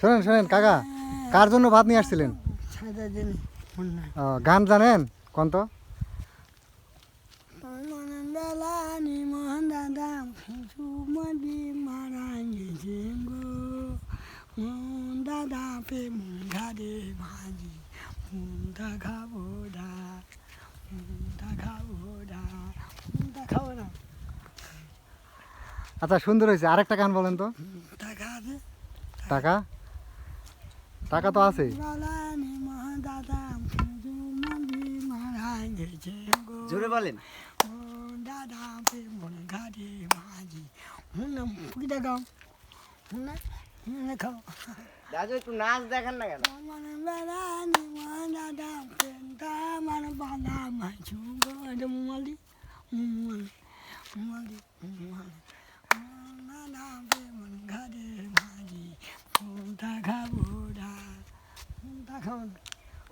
শোনেন শোনেন কাকা কার জন্য ভাত নিয়ে আসছিলেন? গান জানেন? কোন তো? দাদা পে মন ঘাড়ে ভাজি মনটা খাব দা। আচ্ছা সুন্দর হয়েছে। আরেকটা গান বলেন তো। টাকা আছে টাকা? টাকা তো আছে জোরে বলেন। দাদা পুকিটা গাও। হুন খাও দাদু একটু নাচ দেখান না কেন মন বেলা নি মোহন দাদা পেন্টা মান গো এটা মুমালি মুমালি মুমালি মুমালি দা না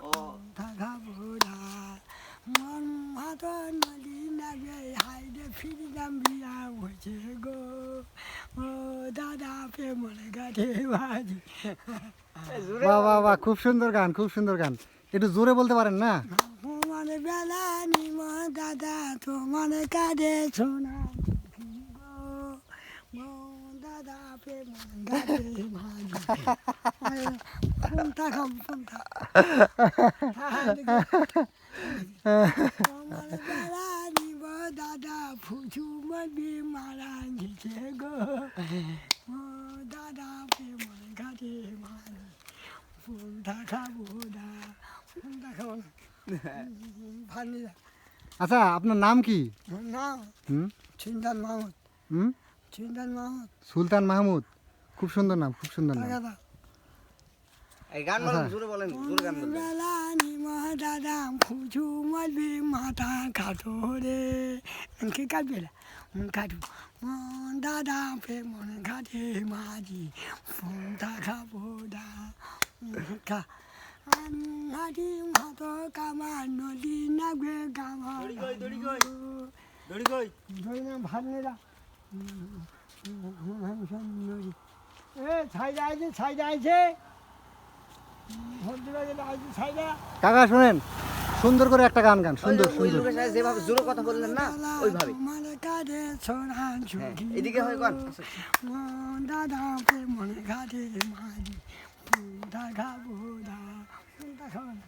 ও খাব দা মন হাত নদী নাগে হাইডে ফিরিলাম বিয়া হয়েছে গো ও দাদা পে মন জোরে হ্যাঁ। বাহ বাহ বাহ খুব সুন্দর গান, খুব সুন্দর গান। একটু জোরে বলতে পারেন না? তোমার বেলা নিম দাদা তোমার কাঁধে সোনা গো গো দাদা পে মন গাড়ে ভাজি কোনটা খাম কোনটা তোমার বেলা নিব দাদা ফুচু মদি মারা গেছে গো ও দাদা পে মন গাড়ে ভাজি কোনটা খাব দা কোনটা খাব না ভানি আচ্ছা আপনার নাম কি? নাম? হুম? চিন্তান মাহমুদ হুম? চিন্তান মাহমুদ সুলতান মাহমুদ। খুব সুন্দর নাম খুব সুন্দর নাম। এই গান বলেন আচ্ছা। জোরে বলেন জোরে গান বলেন বেলা নিমা দাদা ফুচু মারবি মাথা কাটো রে। কি কাটবে কাটু। দাদা পে মন ঘাটে মাঝি। ফোনটা খাব দা। খা হাত নদী ধরে না ভাত নেরা এ কাকা শোনেন সুন্দর করে একটা গান গান সুন্দর সুন্দর। যেভাবে জোরে কথা বললেন না ওইভাবে। মানে হ্যাঁ এদিকে হয় গান। মন দাদা মনে ঘাটে মাঝি খাব দা ফুলটা খাব না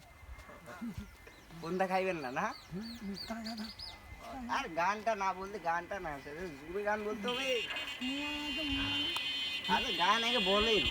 কোনটা খাইবেন না না? আর গানটা না বলতে গানটা না জোরে গান বলতে হবে। আরে গান আগে বলেন।